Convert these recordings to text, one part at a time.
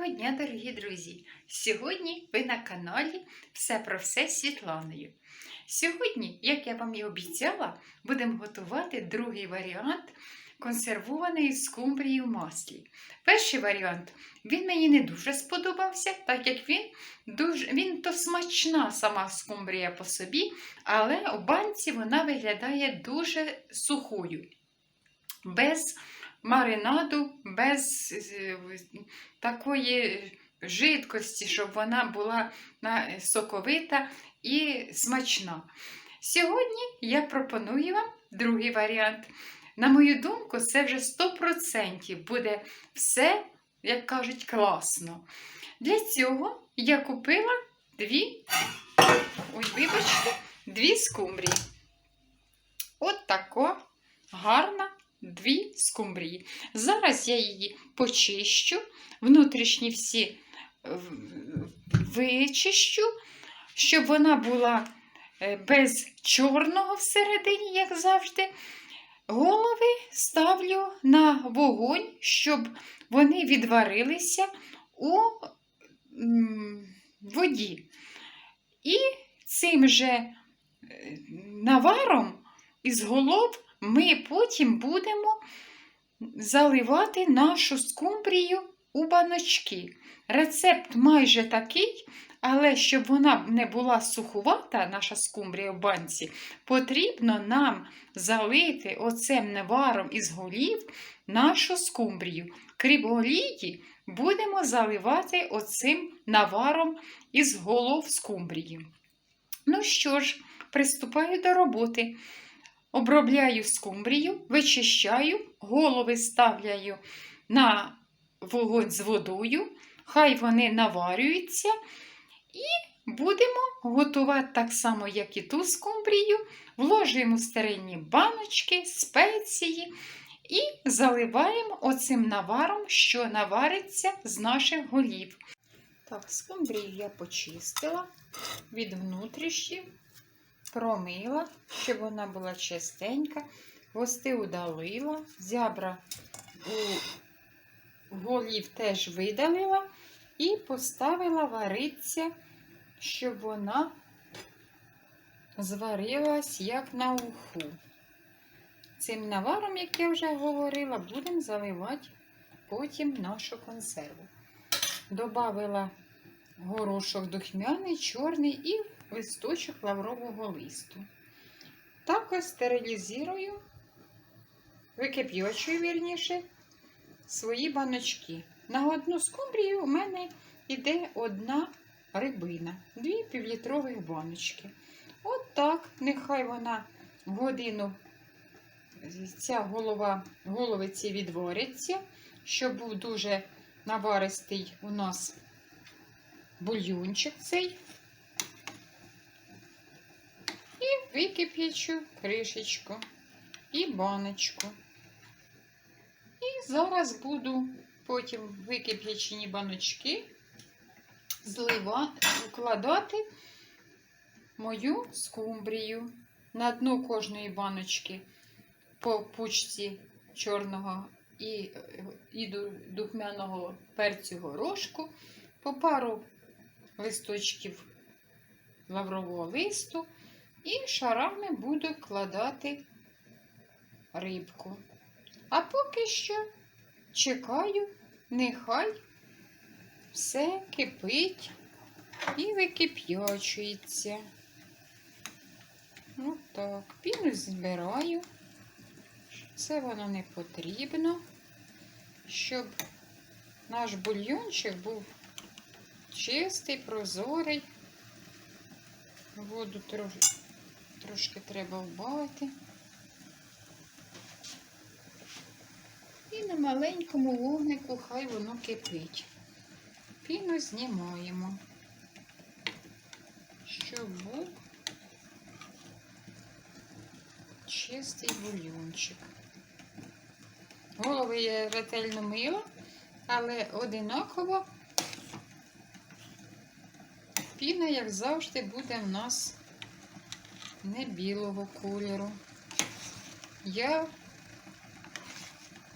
Доброго дня, дорогі друзі! Сьогодні ви на каналі Все про все з Світланою. Сьогодні, як я вам і обіцяла, будемо готувати другий варіант консервованої скумбрії в маслі. Перший варіант він мені не дуже сподобався, так як він дуже він то смачна сама скумбрія по собі, але у банці вона виглядає дуже сухою. Без маринаду, без такої жидкості, щоб вона була соковита і смачна. Сьогодні я пропоную вам другий варіант. На мою думку, це вже 100% буде все, як кажуть, класно. Для цього я купила дві, ой, вибачте, дві скумбрії. От тако гарна дві скумбрії. Зараз я її почищу, внутрішні всі вичищу, щоб вона була е, без чорного всередині, як завжди. Голови ставлю на вогонь, щоб вони відварилися у воді. І цим же е, наваром із голов ми потім будемо заливати нашу скумбрію у баночки. Рецепт майже такий, але щоб вона не була сухувата, наша скумбрія в банці, потрібно нам залити оцим наваром із голів нашу скумбрію. Крім олії, будемо заливати оцим наваром із голов скумбрії. Ну що ж, приступаю до роботи. Обробляю скумбрію, вичищаю, голови ставляю на вогонь з водою, хай вони наварюються, і будемо готувати так само, як і ту скумбрію, вложуємо в старинні баночки, спеції і заливаємо оцим наваром, що навариться з наших голів. Так, скумбрію я почистила від внутрішніх промила, щоб вона була чистенька, хвости удалила, зябра у голів теж видалила і поставила варитися, щоб вона зварилась як на уху. Цим наваром, як я вже говорила, будемо заливати потім нашу консерву. Добавила горошок духмяний, чорний і листочок лаврового листу. Також стерилізую, викип'ячую, вірніше, свої баночки. На одну скумбрію у мене йде одна рибина, дві півлітрових баночки. От так, нехай вона годину, ця голова, голови ці відваряться, щоб був дуже наваристий у нас бульйончик цей. І викип'ячу кришечку і баночку. І зараз буду потім викип'ячені баночки злива, вкладати мою скумбрію на дно кожної баночки по пучці чорного і, і духмяного перцю горошку, по пару листочків лаврового листу і шарами буду кладати рибку. А поки що чекаю, нехай все кипить і викип'ячується. Ну так, піну збираю. Це воно не потрібно, щоб наш бульйончик був чистий, прозорий. Воду трош... трошки треба вбавити. І на маленькому вогнику хай воно кипить. Піну знімаємо, щоб був чистий бульйончик. Голови я ретельно мила, але одинаково піна, як завжди, буде в нас не білого кольору. Я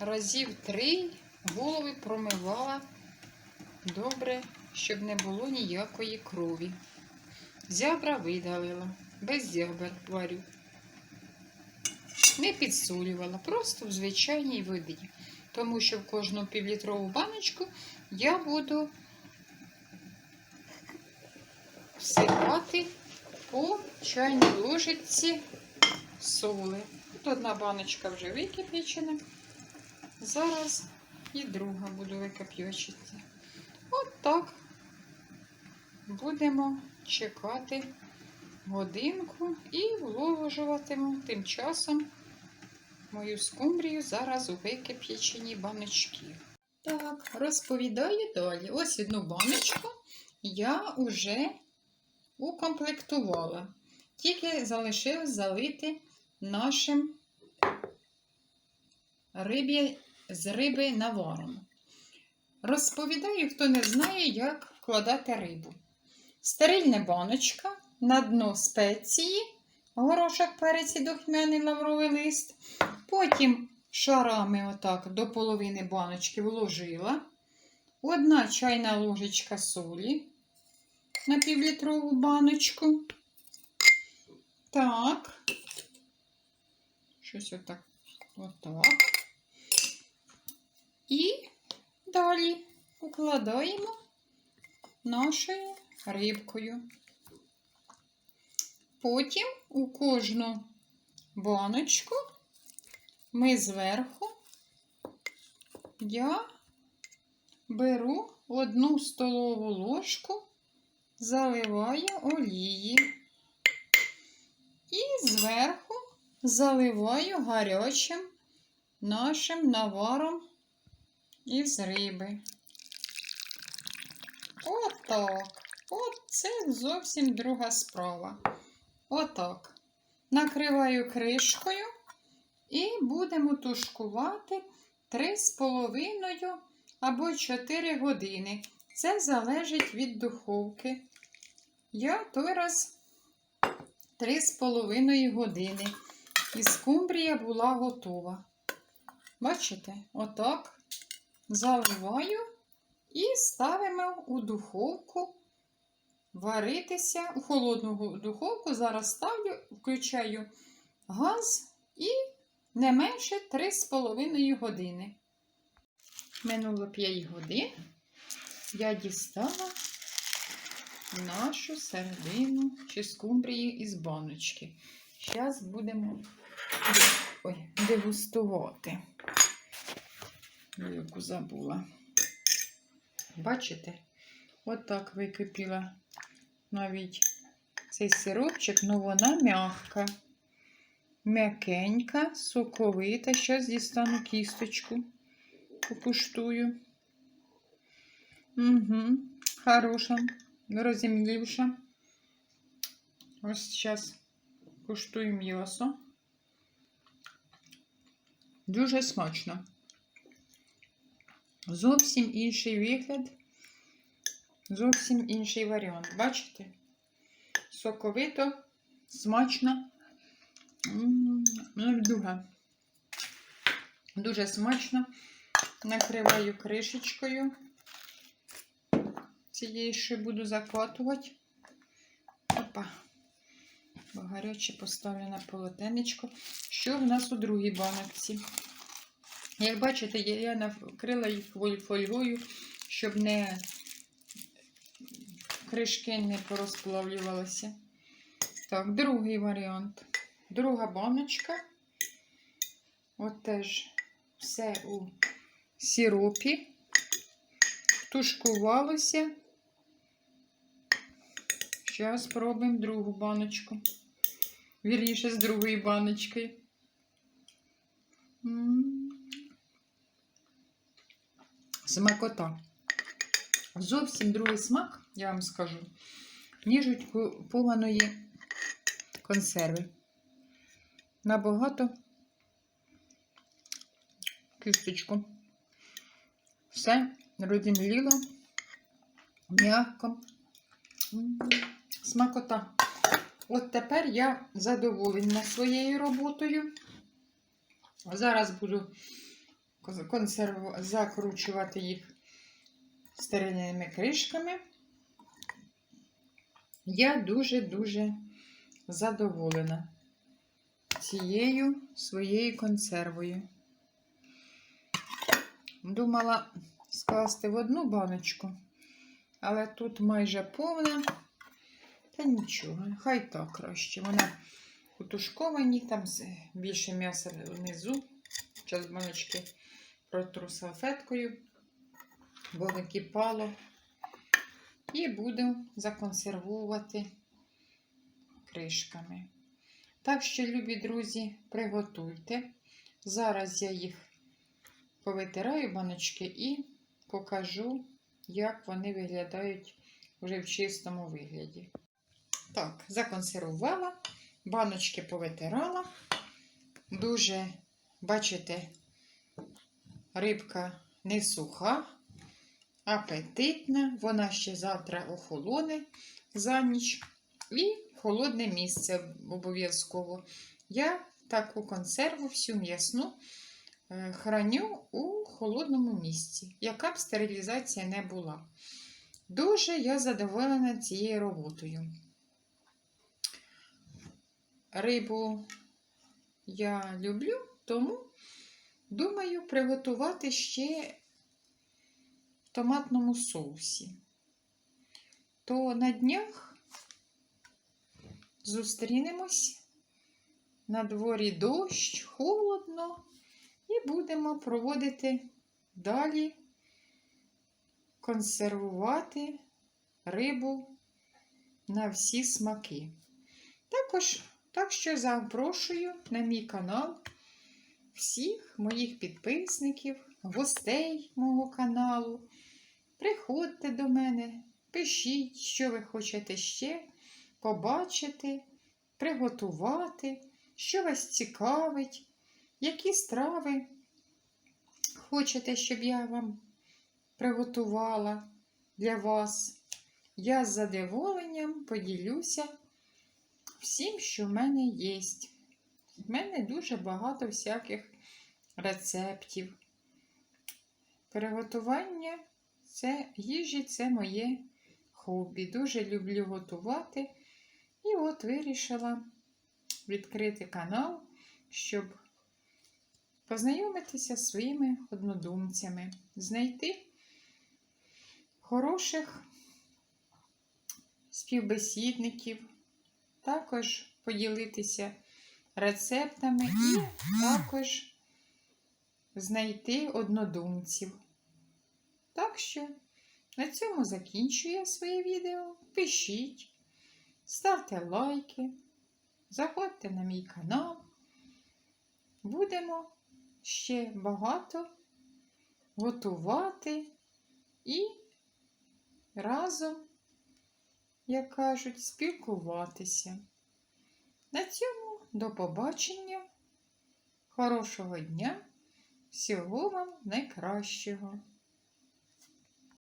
разів три голови промивала Добре, щоб не було ніякої крові. Зябра видалила, без зябр варю. Не підсолювала, просто в звичайній воді. Тому що в кожну півлітрову баночку я буду всипати по чайній ложечці соли. Тут одна баночка вже викип'ячена. Зараз і друга буду викип'ячити. От так будемо чекати годинку і вложуватиму тим часом мою скумбрію зараз у викип'ячені баночки. Так, розповідаю далі. Ось одну баночку я вже укомплектувала. Тільки залишилось залити нашим рибі, з риби наваром. Розповідаю, хто не знає, як вкладати рибу. Стерильна баночка, на дно спеції, горошок, перець і лавровий лист. Потім шарами отак до половини баночки вложила. Одна чайна ложечка солі на півлітрову баночку. Так. Щось отак. Отак. І далі укладаємо нашою рибкою. Потім у кожну баночку ми зверху я беру одну столову ложку, заливаю олії і зверху заливаю гарячим нашим наваром із риби. Отак. От це зовсім друга справа. Отак. Накриваю кришкою і будемо тушкувати 3,5 або 4 години. Це залежить від духовки. Я той раз 3,5 години. І скумбрія була готова. Бачите, отак заливаю і ставимо у духовку варитися у холодну духовку. Зараз ставлю, включаю газ і не менше 3,5 години. Минуло 5 годин. Я дістала нашу середину чи скумбрії із баночки. Зараз будемо ой, дегустувати. Яку забула. Бачите? Отак википіла навіть цей сиропчик, але вона м'яка, м'якенька, соковита. Зараз дістану кісточку, покуштую. Угу, хороша, розімлівша. Ось зараз куштую м'ясо. Дуже смачно. Зовсім інший вигляд, зовсім інший варіант. Бачите? Соковито, смачно. Ну, Дуже. Дуже смачно. Накриваю кришечкою. Цієї ще буду закладувати. Опа. Бо гаряче поставлю на полотенечко. Що в нас у другій баночці? Як бачите, я накрила їх фольгою, щоб не кришки не порозплавлювалися. Так, другий варіант. Друга баночка. От теж все у сиропі. Тушкувалося. Зараз спробуємо другу баночку. Вірніше з другої баночки. Смакота. Зовсім другий смак, я вам скажу, ніж купованої консерви. Набагато кісточку. Все розімліло, м'яко. Смакота. От тепер я задоволена своєю роботою. Зараз буду консерву... закручувати їх стерильними кришками. Я дуже-дуже задоволена цією своєю консервою. Думала скласти в одну баночку, але тут майже повна. Та нічого, хай так краще. Вона утушковані, там більше м'яса внизу. Зараз баночки протру салфеткою, бо википало. І буду законсервувати кришками. Так що, любі друзі, приготуйте. Зараз я їх повитираю баночки і покажу, як вони виглядають вже в чистому вигляді. Так, законсервувала, баночки повитирала. Дуже, бачите, рибка не суха, апетитна. Вона ще завтра охолоне за ніч. І холодне місце обов'язково. Я таку консерву всю м'ясну е, храню у холодному місці, яка б стерилізація не була. Дуже я задоволена цією роботою. Рибу я люблю, тому думаю приготувати ще в томатному соусі. То на днях зустрінемось на дворі дощ, холодно, і будемо проводити далі консервувати рибу на всі смаки. Також, так що запрошую на мій канал всіх моїх підписників, гостей мого каналу. Приходьте до мене, пишіть, що ви хочете ще побачити, приготувати, що вас цікавить, які страви хочете, щоб я вам приготувала для вас. Я з задоволенням поділюся всім, що в мене є. В мене дуже багато всяких рецептів. Приготування це їжі це моє хобі. Дуже люблю готувати. І от вирішила відкрити канал, щоб познайомитися з своїми однодумцями, знайти хороших співбесідників, також поділитися рецептами і також знайти однодумців. Так що на цьому закінчую своє відео. Пишіть, ставте лайки, заходьте на мій канал. Будемо ще багато готувати і разом, як кажуть, спілкуватися. На цьому до побачення, хорошого дня, всього вам найкращого!